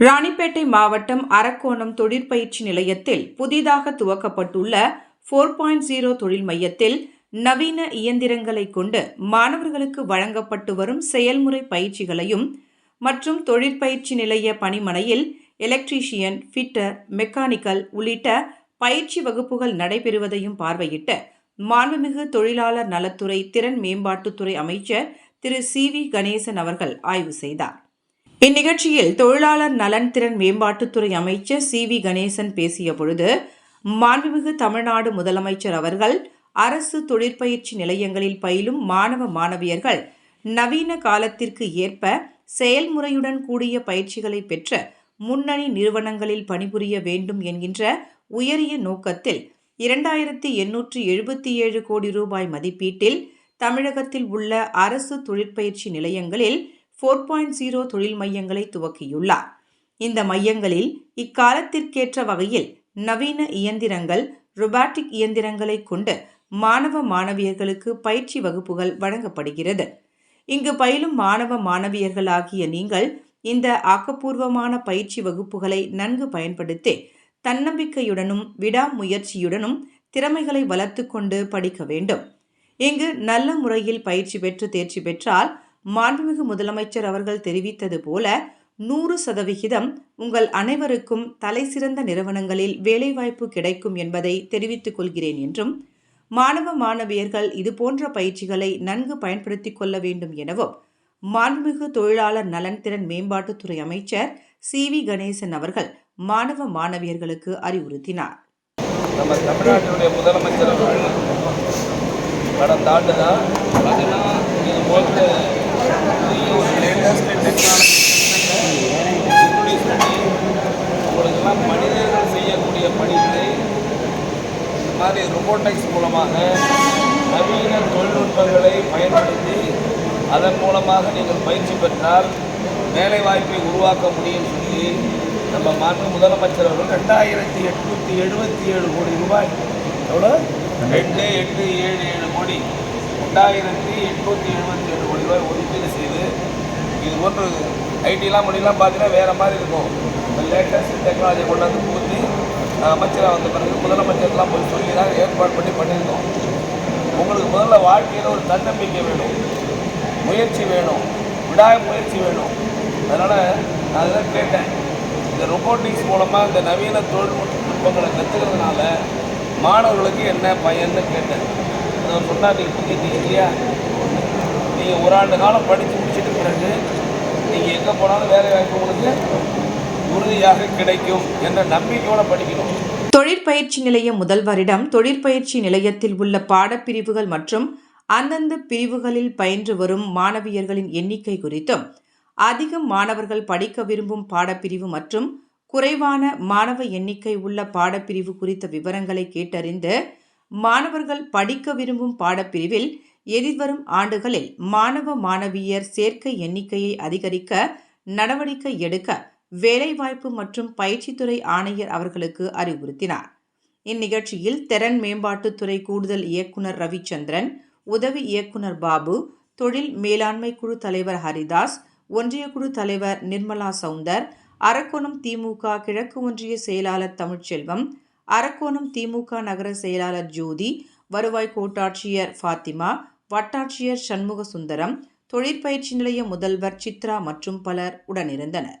ராணிப்பேட்டை மாவட்டம் அரக்கோணம் தொழிற்பயிற்சி நிலையத்தில் புதிதாக துவக்கப்பட்டுள்ள ஃபோர் பாயிண்ட் ஜீரோ தொழில் மையத்தில் நவீன இயந்திரங்களை கொண்டு மாணவர்களுக்கு வழங்கப்பட்டு வரும் செயல்முறை பயிற்சிகளையும் மற்றும் தொழிற்பயிற்சி நிலைய பணிமனையில் எலக்ட்ரீஷியன் ஃபிட்டர் மெக்கானிக்கல் உள்ளிட்ட பயிற்சி வகுப்புகள் நடைபெறுவதையும் பார்வையிட்டு மாண்புமிகு தொழிலாளர் நலத்துறை திறன் மேம்பாட்டுத்துறை அமைச்சர் திரு சி வி கணேசன் அவர்கள் ஆய்வு செய்தார். இந்நிகழ்ச்சியில் தொழிலாளர் நலன் திறன் மேம்பாட்டுத்துறை அமைச்சர் சி வி கணேசன் பேசிய பொழுது மாண்புமிகு தமிழ்நாடு முதலமைச்சர் அவர்கள் அரசு தொழிற்பயிற்சி நிலையங்களில் பயிலும் மாணவ மாணவியர்கள் நவீன காலத்திற்கு ஏற்ப செயல்முறையுடன் கூடிய பயிற்சிகளை பெற்ற முன்னணி நிறுவனங்களில் பணிபுரிய வேண்டும் என்கின்ற உயரிய நோக்கத்தில் இரண்டாயிரத்தி எண்ணூற்றி எழுபத்தி ஏழு கோடி ரூபாய் மதிப்பீட்டில் தமிழகத்தில் உள்ள அரசு தொழிற்பயிற்சி நிலையங்களில் ஃபோர் பாயிண்ட் ஜீரோ தொழில் மையங்களை துவக்கியுள்ளார். இந்த மையங்களில் இக்காலத்திற்கேற்ற வகையில் நவீன இயந்திரங்கள் ரொபாட்டிக் இயந்திரங்களை கொண்டு மாணவ மாணவியர்களுக்கு பயிற்சி வகுப்புகள் வழங்கப்படுகிறது. இங்கு பயிலும் மாணவ மாணவியர்கள் ஆகிய நீங்கள் இந்த ஆக்கப்பூர்வமான பயிற்சி வகுப்புகளை நன்கு பயன்படுத்தி தன்னம்பிக்கையுடனும் விடாமுயற்சியுடனும் திறமைகளை வளர்த்து கொண்டு படிக்க வேண்டும். இங்கு நல்ல முறையில் பயிற்சி பெற்று தேர்ச்சி பெற்றால் மாண்புமிகு முதலமைச்சர் அவர்கள் தெரிவித்தது போல நூறு சதவிகிதம் உங்கள் அனைவருக்கும் தலைசிறந்த நிறுவனங்களில் வேலைவாய்ப்பு கிடைக்கும் என்பதை தெரிவித்துக் கொள்கிறேன் என்றும் மாணவ மாணவியர்கள் இதுபோன்ற பயிற்சிகளை நன்கு பயன்படுத்திக் கொள்ள வேண்டும் எனவும் மாண்புமிகு தொழிலாளர் நலன் திறன் மேம்பாட்டுத்துறை அமைச்சர் சி. வி. கணேசன் அவர்கள் மாணவ மாணவியர்களுக்கு அறிவுறுத்தினார். நம்ம தமிழ்நாட்டினுடைய முதலமைச்சர் அவர்கள் கடந்த ஆண்டு தான் பார்த்தீங்கன்னா இது போன்ற புதிய ஒரு லேட்டஸ்ட் டெக்னாலஜி இன்ட்ரடியூஸ் பண்ணி உங்களுக்கெல்லாம் மனிதர்கள் செய்யக்கூடிய பணிகளை இந்த மாதிரி ரொபோட்டிக்ஸ் மூலமாக நவீன தொழில்நுட்பங்களை பயன்படுத்தி அதன் மூலமாக நீங்கள் பயிற்சி பெற்றால் வேலைவாய்ப்பை உருவாக்க முடியும் சொல்லி நம்ம மாண்பு முதலமைச்சர் அவர்கள் ரெண்டாயிரத்தி எட்நூற்றி எழுபத்தி ஏழு கோடி ரூபாய். எவ்வளோ ரெண்டு எட்டு ஏழு ஏழு கோடி. ரெண்டாயிரத்தி எட்நூற்றி எழுபத்தி ஏழு கோடி ரூபாய் ஒதுக்கீடு செய்து இது போன்று ஐடிலாம் முடியலாம் பார்த்தீங்கன்னா வேறு மாதிரி இருக்கும். இந்த லேட்டஸ்ட் டெக்னாலஜி கொண்டாந்து அமைச்சராக வந்த பிறகு முதலமைச்சர்லாம் போய் சொல்லி தான் ஏற்பாடு பண்ணி பண்ணியிருந்தோம். உங்களுக்கு முதல்ல வாழ்க்கையில் ஒரு தன்னம்பிக்கை வேணும். முயற்சி வேணும். விடாமுயற்சி வேணும். அதனால் நான் அதெல்லாம் கேட்டேன். இந்த ரொபோட்டிக்ஸ் மூலமாக இந்த நவீன தொழில்நுட்பங்களை கற்றுக்கிறதுனால மாணவர்களுக்கு என்ன பயன்னு கேட்டேன். அதை சொன்னால் நீங்கள் புரிஞ்சுட்டீங்க இல்லையா நீங்கள் ஒரு ஆண்டு காலம் படித்து முடிச்சிட்டு பிறகு நீங்கள் எங்கே போனாலும் வேலை வாய்ப்பு உங்களுக்கு உறுதியாக கிடைக்கும் என்ற நம்பிக்கையோட படிக்கணும். தொழிற்பயிற்சி நிலைய முதல்வரிடம் தொழிற்பயிற்சி நிலையத்தில் உள்ள பாடப்பிரிவுகள் மற்றும் அந்தந்த பிரிவுகளில் பயின்று வரும் மாணவியர்களின் எண்ணிக்கை குறித்தும் அதிகம் மாணவர்கள் படிக்க விரும்பும் பாடப்பிரிவு மற்றும் குறைவான மாணவ எண்ணிக்கை உள்ள பாடப்பிரிவு குறித்த விவரங்களை கேட்டறிந்து மாணவர்கள் படிக்க விரும்பும் பாடப்பிரிவில் எதிர்வரும் ஆண்டுகளில் மாணவ மாணவியர் சேர்க்கை எண்ணிக்கையை அதிகரிக்க நடவடிக்கை எடுக்க வேலைவாய்ப்பு மற்றும் பயிற்சித்துறை ஆணையர் அவர்களுக்கு அறிவுறுத்தினார். இந்நிகழ்ச்சியில் திறன் மேம்பாட்டுத்துறை கூடுதல் இயக்குனர் ரவிச்சந்திரன் உதவி இயக்குனர் பாபு தொழில் மேலாண்மை குழு தலைவர் ஹரிதாஸ் ஒன்றிய குழு தலைவர் நிர்மலா சவுந்தர் அரக்கோணம் திமுக கிழக்கு ஒன்றிய செயலாளர் தமிழ்ச்செல்வம் அரக்கோணம் திமுக நகர செயலாளர் ஜோதி வருவாய் கோட்டாட்சியர் ஃபாத்திமா வட்டாட்சியர் சண்முக சுந்தரம் தொழிற்பயிற்சி நிலைய முதல்வர் சித்ரா மற்றும் பலர் உடனிருந்தனர்.